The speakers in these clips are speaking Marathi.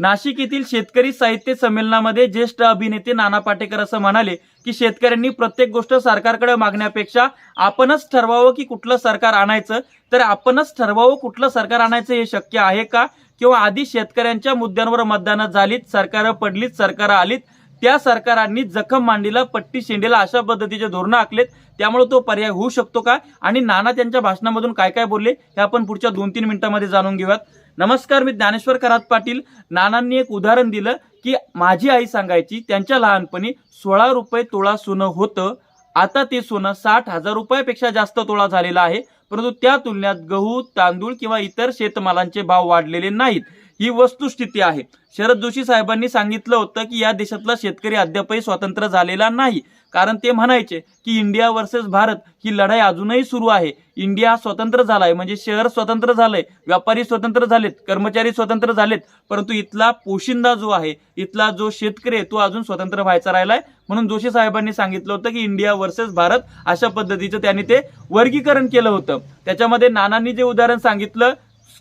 नाशिक येथील शेतकरी साहित्य संमेलनामध्ये ज्येष्ठ अभिनेते नाना पाटेकर असं म्हणाले की शेतकऱ्यांनी प्रत्येक गोष्ट सरकारकडे मागण्यापेक्षा आपणच ठरवावं की कुठलं सरकार आणायचं? तर आपणच ठरवावं कुठलं सरकार आणायचं हे शक्य आहे का? किंवा आधी शेतकऱ्यांच्या मुद्द्यांवर मतदानं झालीत सरकारं पडलीत सरकारं आलीत त्या सरकारांनी जखम मांडीला पट्टी शेंडीला अशा पद्धतीचे धोरणं आखलेत. त्यामुळे तो पर्याय होऊ शकतो का? आणि नाना त्यांच्या भाषणामधून काय काय बोलले हे आपण पुढच्या दोन तीन मिनिटांमध्ये जाणून घेऊयात. नमस्कार मी ज्ञानेश्वर करात पाटील. नानांनी एक उदाहरण दिलं की माझी आई सांगायची त्यांच्या लहानपणी सोळा रुपये तोळा सोनं होतं. आता ते सोनं साठ हजार रुपयापेक्षा जास्त तोळा झालेला आहे. परंतु त्या तुलनेत गहू तांदूळ किंवा इतर शेतमालांचे भाव वाढलेले नाहीत. ही वस्तुस्थिती आहे. शरद जोशी साहेबांनी सांगितलं होतं की या देशातला शेतकरी अद्यापही स्वतंत्र झालेला नाही. कारण ते म्हणायचे की इंडिया वर्सेस भारत ही लढाई अजूनही सुरू आहे. इंडिया हा स्वतंत्र झालाय. म्हणजे शहर स्वतंत्र झालंय व्यापारी स्वतंत्र झालेत कर्मचारी स्वतंत्र झालेत. परंतु इथला पोशिंदा जो आहे इथला जो शेतकरी आहे तो अजून स्वतंत्र व्हायचा राहिलाय. म्हणून जोशी साहेबांनी सांगितलं होतं की इंडिया वर्सेस भारत अशा पद्धतीचं त्यांनी ते वर्गीकरण केलं होतं. त्याच्यामध्ये नानांनी जे उदाहरण सांगितलं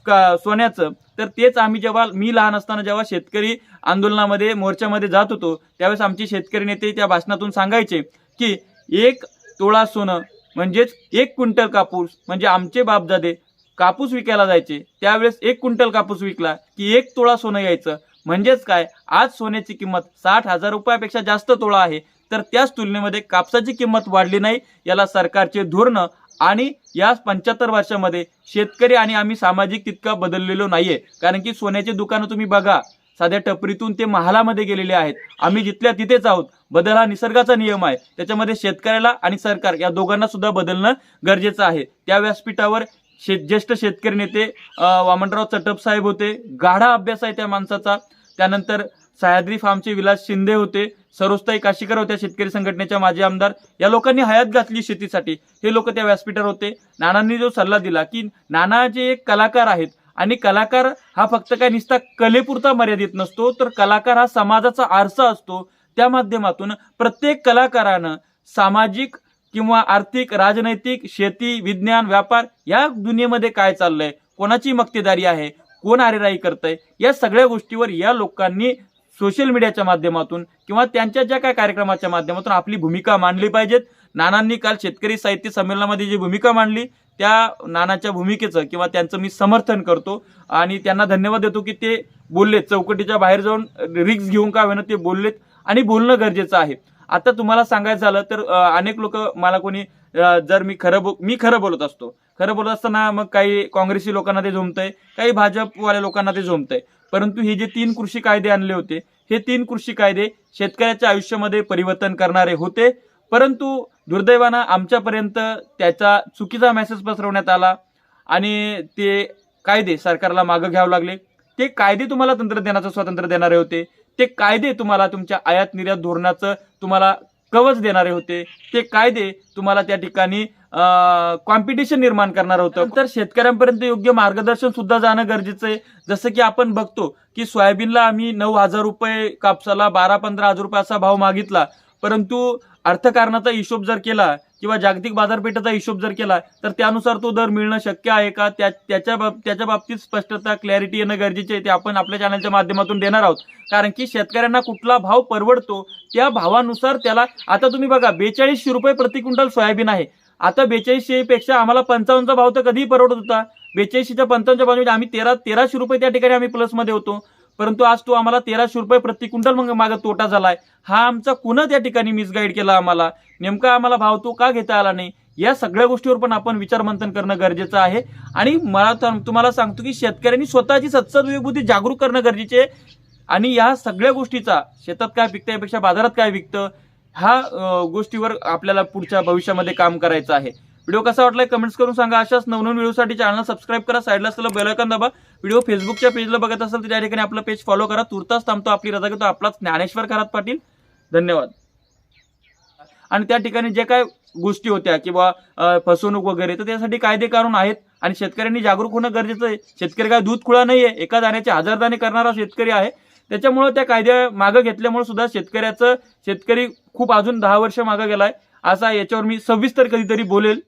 का- सोन्याचं तर तेच आम्ही जेव्हा मी लहान असताना जेव्हा शेतकरी आंदोलनामध्ये मोर्चामध्ये जात होतो त्यावेळेस आमचे शेतकरी नेते त्या भाषणातून सांगायचे की एक तोळा सोनं म्हणजेच एक क्विंटल कापूस म्हणजे आमचे बापजादे कापूस विकायला जायचे. त्यावेळेस एक क्विंटल कापूस विकला की एक तोळा सोनं यायचं. म्हणजेच काय? आज सोन्याची किंमत साठ हजार रुपयापेक्षा जास्त तोळा आहे. तर त्याच तुलनेमध्ये कापसाची किंमत वाढली नाही. याला सरकारचे धोरणं आणि या पंच्याहत्तर वर्षामध्ये शेतकरी आणि आम्ही सामाजिक तितका बदललेलो नाहीये. कारण की सोन्याची दुकानं तुम्ही बघा साध्या टपरीतून ते महालामध्ये गेलेले आहेत. आम्ही जिथल्या तिथेच आहोत. बदल हा निसर्गाचा नियम आहे. त्याच्यामध्ये शेतकऱ्याला आणि सरकार या दोघांना सुद्धा बदलणं गरजेचं आहे. त्या व्यासपीठावर शेत ज्येष्ठ शेतकरी नेते वामनराव चटप साहेब होते. गाढा अभ्यास आहे त्या माणसाचा. त्यानंतर सह्याद्री फार्मचे विलास शिंदे होते सरोजताई काशीकर होत्या शेतकरी संघटनेच्या माजी आमदार. या लोकांनी हयात घातली शेतीसाठी. हे लोक त्या व्यासपीठावर होते. नानांनी जो सल्ला दिला की नाना जे एक कलाकार आहेत आणि कलाकार हा फक्त काय नुसता कलेपुरता मर्यादित नसतो तर कलाकार हा समाजाचा आरसा असतो. त्या माध्यमातून प्रत्येक कलाकारानं सामाजिक किंवा आर्थिक राजनैतिक शेती विज्ञान व्यापार या दुनियेमध्ये काय चाललंय? कोणाची मक्तेदारी आहे? कोण आरेराई करतंय? या सगळ्या गोष्टीवर या लोकांनी सोशल मीडियाच्या माध्यमातून किंवा त्यांच्या ज्या काय कार्यक्रमाच्या माध्यमातून आपली भूमिका मांडली पाहिजेत. नानांनी काल शेतकरी साहित्य संमेलनामध्ये जी भूमिका मांडली त्या नानाच्या भूमिकेचं किंवा त्यांचं मी समर्थन करतो आणि त्यांना धन्यवाद देतो की ते बोललेत. चौकटीच्या बाहेर जाऊन रिक्स घेऊन का होईना ते बोललेत आणि बोलणं गरजेचं आहे. आता तुम्हाला सांगायचं झालं तर अनेक लोक मला कोणी जर मी खरं बो मी खरं बोलत असतो. खरं बोलत असताना मग काही काँग्रेसी लोकांना ते झोमतंय काही भाजपवाल्या लोकांना ते झोमतंय. परंतु हे जे तीन कृषी कायदे आणले होते हे तीन कृषी कायदे शेतकऱ्याच्या आयुष्यामध्ये परिवर्तन करणारे होते. परंतु दुर्दैवानं आमच्यापर्यंत त्याचा चुकीचा मेसेज पसरवण्यात आला आणि ते कायदे सरकारला मागं घ्यावं लागले. ते कायदे तुम्हाला तंत्रज्ञानाचं स्वातंत्र्य देणारे होते. ते कायदे तुम्हाला तुमच्या आयात निर्यात धोरणाचं तुम्हाला कवच देणारे होते. ते कायदे तुम्हाला त्या ठिकाणी कॉम्पिटिशन निर्माण करणार होतं. तर शेतकऱ्यांपर्यंत योग्य मार्गदर्शन सुद्धा जाणं गरजेचं आहे. जसं की आपण बघतो की सोयाबीनला आम्ही नऊ हजार रुपये कापसाला बारा पंधरा हजार रुपये असा भाव मागितला. परंतु अर्थकारणाचा हिशोब जर केला किंवा जागतिक बाजारपेठेचा हिशोब जर केला तर त्यानुसार तो दर मिळणं शक्य आहे का? त्या त्याच्या बाब त्याच्या बाबतीत स्पष्टता क्लॅरिटी येणं गरजेचे आहे ते आपण आपल्या चॅनलच्या माध्यमातून देणार आहोत. कारण की शेतकऱ्यांना कुठला भाव परवडतो त्या भावानुसार त्याला आता तुम्ही बघा बेचाळीसशे रुपये प्रति क्विंटल सोयाबीन आहे. आता बेचाळीसशेपेक्षा आम्हाला पंचावन्नचा भाव तर कधीही परवडत होता. बेचाळीसशेच्या पंचावन्नच्या भावामध्ये आम्ही तेरा तेराशे रुपये त्या ठिकाणी आम्ही प्लसमध्ये होतो. परंतु आज तो आम्हाला तेराशे रुपये प्रति क्विंटल मग माग तोटा झालाय. हा आमचा कुणा त्या ठिकाणी मिसगाईड केला आम्हाला. नेमका आम्हाला भाव तो का घेता आला नाही? या सगळ्या गोष्टीवर पण आपण विचारमंथन करणं गरजेचं आहे. आणि मला तर- तुम्हाला सांगतो की शेतकऱ्यांनी स्वतःची सत्सद जागरूक करणं गरजेचे आहे. आणि या सगळ्या गोष्टीचा शेतात काय विकतं यापेक्षा बाजारात काय विकतं ह्या गोष्टीवर आपल्याला पुढच्या भविष्यामध्ये काम करायचं आहे. व्हिडिओ कसा वाटला कमेंट्स करून सांगा. अशाच नवनवीन व्हिडिओसाठी चॅनल सबस्क्राईब करा. साईडला असलेलं बेल दाबा. व्हिडिओ फेसबुकच्या पेजला बघत असाल तर त्या ठिकाणी आपलं पेज फॉलो करा. तुर्तास थांबतो. आपली रजा घेतो. आपलाच ज्ञानेश्वर खरात पाटील. धन्यवाद. आणि त्या ठिकाणी जे काय गोष्टी होत्या किंवा फसवणूक वगैरे तर त्यासाठी कायदे कानून आहेत. आणि शेतकऱ्यांनी जागरूक होणं गरजेचं आहे. शेतकरी काय दूध खुळा नाहीये. एका दाण्याचे हजार दाणे करणारा शेतकरी आहे. त्याच्यामुळं त्या कायद्या मागं घेतल्यामुळे सुद्धा शेतकऱ्याचं शेतकरी खूप अजून दहा वर्ष मागं गेलाय. असा याच्यावर मी सविस्तर कधीतरी बोलेल.